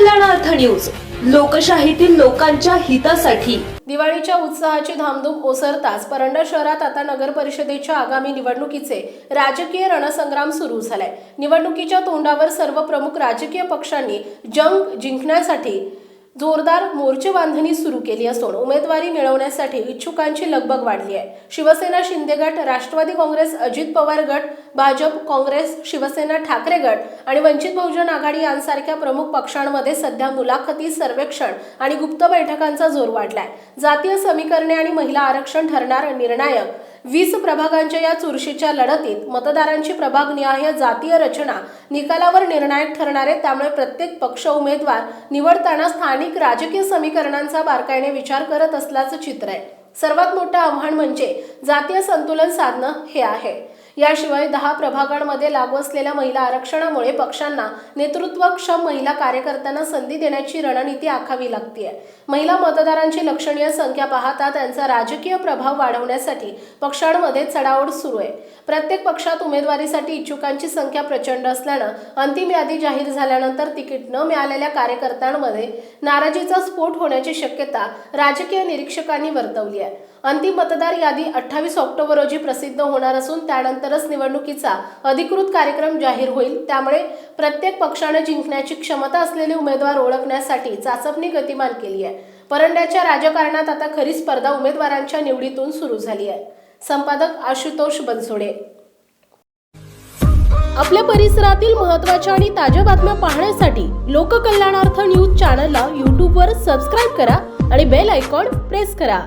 News. लोकशाहीतील लोकांच्या हितासाठी. दिवाळीच्या उत्साहाची धामधूम ओसरताच परंडा शहरात आता नगर परिषदेच्या आगामी निवडणुकीचे राजकीय रणसंग्राम सुरू झालाय. निवडणुकीच्या तोंडावर सर्व प्रमुख राजकीय पक्षांनी जंग जिंकण्यासाठी जोरदार मोर्चे बांधणी सुरू केली असून उमेदवारी मिळवण्यासाठी इच्छुकांची लगबग वाढली आहे. शिवसेना शिंदे गट राष्ट्रवादी काँग्रेस अजित पवार गट भाजप काँग्रेस शिवसेना ठाकरे गट आणि वंचित बहुजन आघाडी यांसारख्या प्रमुख पक्षांमध्ये सध्या मुलाखती सर्वेक्षण आणि गुप्त बैठकांचा जोर वाढलाय. जातीय समीकरणे आणि महिला आरक्षण ठरणार निर्णायक वीस प्रभागांच्या या चुरशीच्या लढतीत मतदारांची प्रभागनिहाय जातीय रचना निकालावर निर्णायक ठरणारे त्यामुळे प्रत्येक पक्ष उमेदवार निवडताना स्थानिक राजकीय समीकरणांचा बारकाईने विचार करत असल्याचं चित्र आहे. सर्वात मोठं आव्हान म्हणजे जातीय संतुलन साधणं हे आहे. याशिवाय दहा प्रभागांमध्ये लागू असलेल्या महिला आरक्षणामुळे पक्षांना नेतृत्वक्षम महिला कार्यकर्त्यांना संधी देण्याची रणनीती आखावी लागते महिला मतदारांची लक्षणीय संख्या पाहता त्यांचा राजकीय प्रभाव वाढवण्यासाठी पक्षांमध्ये चढाओढ सुरू आहे. प्रत्येक पक्षात उमेदवारीसाठी इच्छुकांची संख्या प्रचंड असल्यानं अंतिम यादी जाहीर झाल्यानंतर तिकीट न मिळालेल्या कार्यकर्त्यांमध्ये नाराजीचा स्फोट होण्याची शक्यता राजकीय निरीक्षकांनी वर्तवली आहे. अंतिम मतदार यादी अठ्ठावीस ऑक्टोबर रोजी प्रसिद्ध होणार असून त्यानंतरच निवडणुकीचा अधिकृत कार्यक्रम जाहीर होईल. त्यामुळे प्रत्येक पक्षाने जिंकण्याची क्षमता असलेले उमेदवार ओळखण्यासाठी चाचपणी गतिमान केली आहे. परंड्याच्या राजकारणात आता खरी स्पर्धा उमेदवारांच्या निवडीतून सुरू झाली आहे. संपादक आशुतोष बनसोडे. आपल्या परिसरातील महत्त्वाच्या आणि ताज्या बातम्या पाहण्यासाठी लोककल्याणार्थ न्यूज चॅनलला यूट्यूबवर सबस्क्राईब करा आणि बेल आयकॉन प्रेस करा.